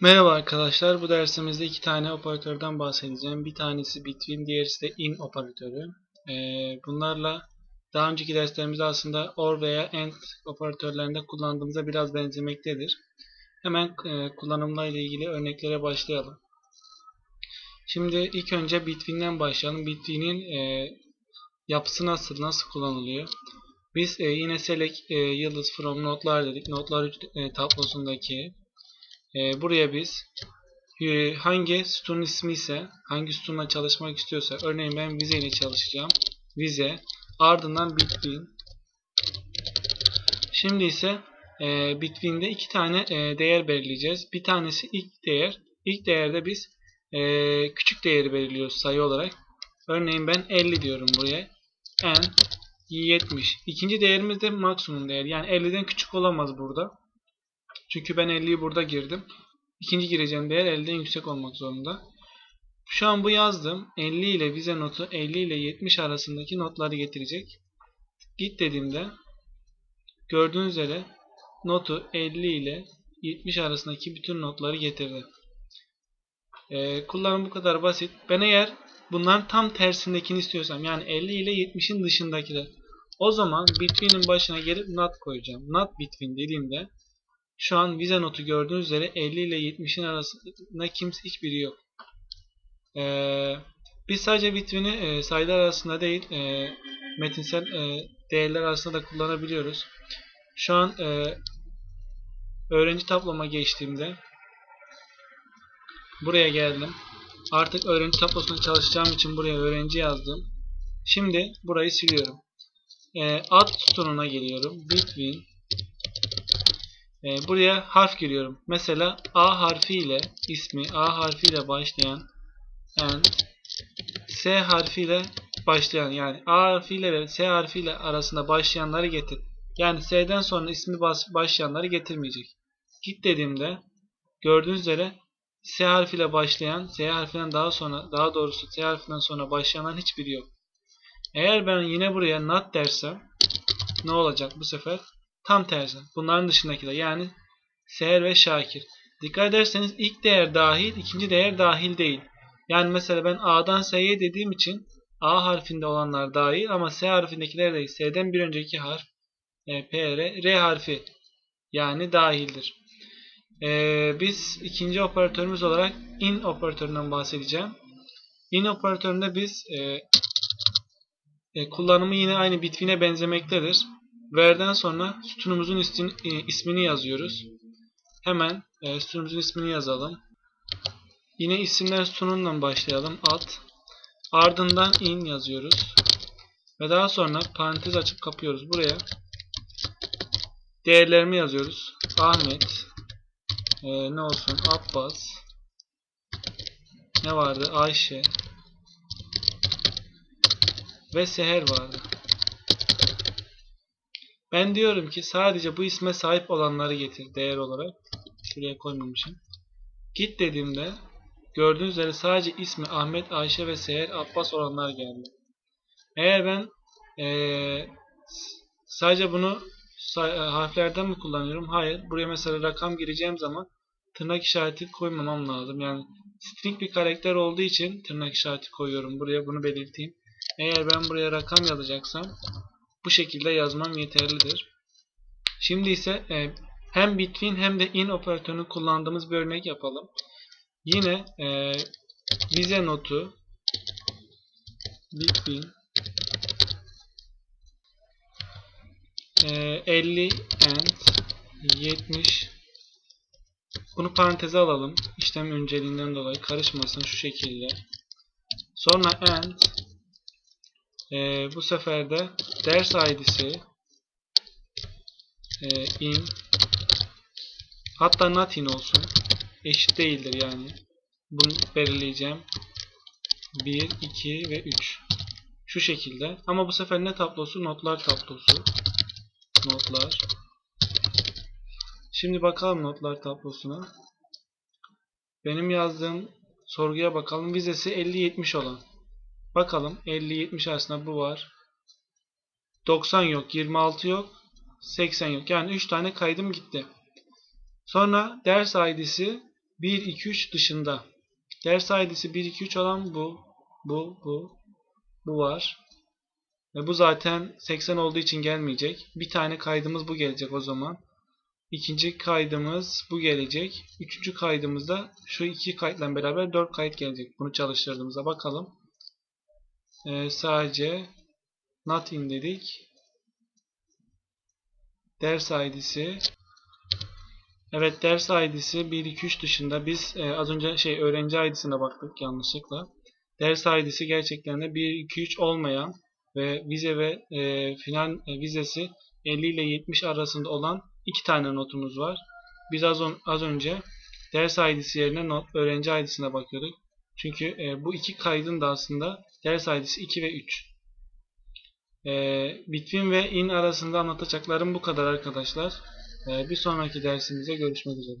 Merhaba arkadaşlar. Bu dersimizde iki tane operatörden bahsedeceğim. Bir tanesi between, diğerisi de in operatörü. Ee, bunlarla daha önceki derslerimizde aslında or veya and operatörlerinde kullandığımıza biraz benzemektedir. Hemen e, kullanımla ile ilgili örneklere başlayalım. Şimdi ilk önce between'den başlayalım. Between'in e, yapısı nasıl, nasıl kullanılıyor? Biz e, yine select e, yıldız from notlar dedik. Notlar e, tablosundaki e, buraya biz e, hangi sütun ismi ise hangi sütunla çalışmak istiyorsa örneğin ben vize ile çalışacağım. Vize ardından between şimdi ise e, between'de iki tane e, değer belirleyeceğiz. Bir tanesi ilk değer. İlk değerde biz e, küçük değeri belirliyoruz sayı olarak. Örneğin ben 50 diyorum buraya. n 70. İkinci değerimiz de maksimum değer. Yani 50'den küçük olamaz burada. Çünkü ben 50'yi burada girdim. İkinci gireceğim değer 50'den yüksek olmak zorunda. Şu an bu yazdım. 50 ile vize notu 50 ile 70 arasındaki notları getirecek. Git dediğimde gördüğünüz üzere notu 50 ile 70 arasındaki bütün notları getirdi. Ee, kullanım bu kadar basit. Ben eğer bunların tam tersindekini istiyorsam yani 50 ile 70'in dışındakiler o zaman between'in başına gelip not koyacağım. Not between dediğimde şu an vize notu gördüğünüz üzere 50 ile 70'in arasında kimse hiçbiri yok. Ee, biz sadece between'i e, sayılar arasında değil e, metinsel e, değerler arasında da kullanabiliyoruz. Şu an e, öğrenci tabloma geçtiğimde buraya geldim. Artık öğrenci tablosunda çalışacağım için buraya öğrenci yazdım. Şimdi burayı siliyorum. E, ad sütununa geliyorum. Between e, buraya harf giriyorum. Mesela A harfiyle ismi A harfiyle başlayan and S harfiyle başlayan yani A harfiyle ve S harfiyle arasında başlayanları getir. Yani S'den sonra ismi başlayanları getirmeyecek. Git dediğimde gördüğünüz üzere S harfiyle başlayan, S harfinden daha sonra, daha doğrusu S harfinden sonra başlayanların hiçbiri yok. Eğer ben yine buraya not dersem ne olacak bu sefer? Tam tersi. Bunların dışındakiler yani Seher ve Şakir. Dikkat ederseniz ilk değer dahil, ikinci değer dahil değil. Yani mesela ben A'dan S'ye dediğim için A harfinde olanlar dahil ama S harfindekiler değil. S'den bir önceki harf e, P, R, R harfi yani dahildir. Ee, biz ikinci operatörümüz olarak in operatöründen bahsedeceğim. In operatöründe biz e, e, kullanımı yine aynı between'e benzemektedir. Where'den sonra sütunumuzun e, ismini yazıyoruz. Hemen e, sütunumuzun ismini yazalım. Yine isimler sütunundan başlayalım. Ad. Ardından in yazıyoruz. Ve daha sonra parantez açıp kapıyoruz. Buraya değerlerimi yazıyoruz. Ahmet e, ne olsun? Abbas ne vardı? Ayşe ve Seher vardı. Ben diyorum ki sadece bu isme sahip olanları getir değer olarak. Şuraya koymamışım. Git dediğimde gördüğünüz üzere sadece ismi Ahmet, Ayşe ve Seher Abbas olanlar geldi. Eğer ben ee, sadece bunu harflerden mi kullanıyorum? Hayır. Buraya mesela rakam gireceğim zaman tırnak işareti koymamam lazım. Yani string bir karakter olduğu için tırnak işareti koyuyorum. Buraya bunu belirteyim. Eğer ben buraya rakam yazacaksam bu şekilde yazmam yeterlidir. Şimdi ise e, hem between hem de in operatörünü kullandığımız bir örnek yapalım. Yine e, vize notu between e, 50 and 70 bunu paranteze alalım. İşlem önceliğinden dolayı karışmasın şu şekilde. Sonra and e, bu sefer de ders id'si e, in hatta not in olsun. Eşit değildir yani. Bunu belirleyeceğim. 1, 2 ve 3. Şu şekilde. Ama bu sefer ne tablosu? Notlar tablosu. Notlar. Şimdi bakalım notlar tablosuna. Benim yazdığım sorguya bakalım. Vizesi 50-70 olan. Bakalım 50-70 arasında bu var. 90 yok. 26 yok. 80 yok. Yani 3 tane kaydım gitti. Sonra ders id'si 1, 2, 3 dışında. Ders ID'si 1, 2, 3 olan bu. Bu, bu. Bu var. Ve bu zaten 80 olduğu için gelmeyecek. Bir tane kaydımız bu gelecek o zaman. İkinci kaydımız bu gelecek. Üçüncü kaydımızda şu iki kayıtla beraber 4 kayıt gelecek. Bunu çalıştırdığımızda bakalım. Ee, sadece nothing dedik. Ders ID'si Evet ders ID'si 1 2 3 dışında biz e, az önce şey öğrenci ID'sine baktık yanlışlıkla. Ders ID'si gerçekten de 1 2 3 olmayan ve vize ve e, final e, vizesi 50 ile 70 arasında olan iki tane notumuz var. Biz az, on, az önce ders ID'si yerine not, öğrenci ID'sine bakıyorduk. Çünkü e, bu iki kaydın da aslında ders ID'si 2 ve 3. E, ve in arasında anlatacaklarım bu kadar arkadaşlar. E, bir sonraki dersimizde görüşmek üzere.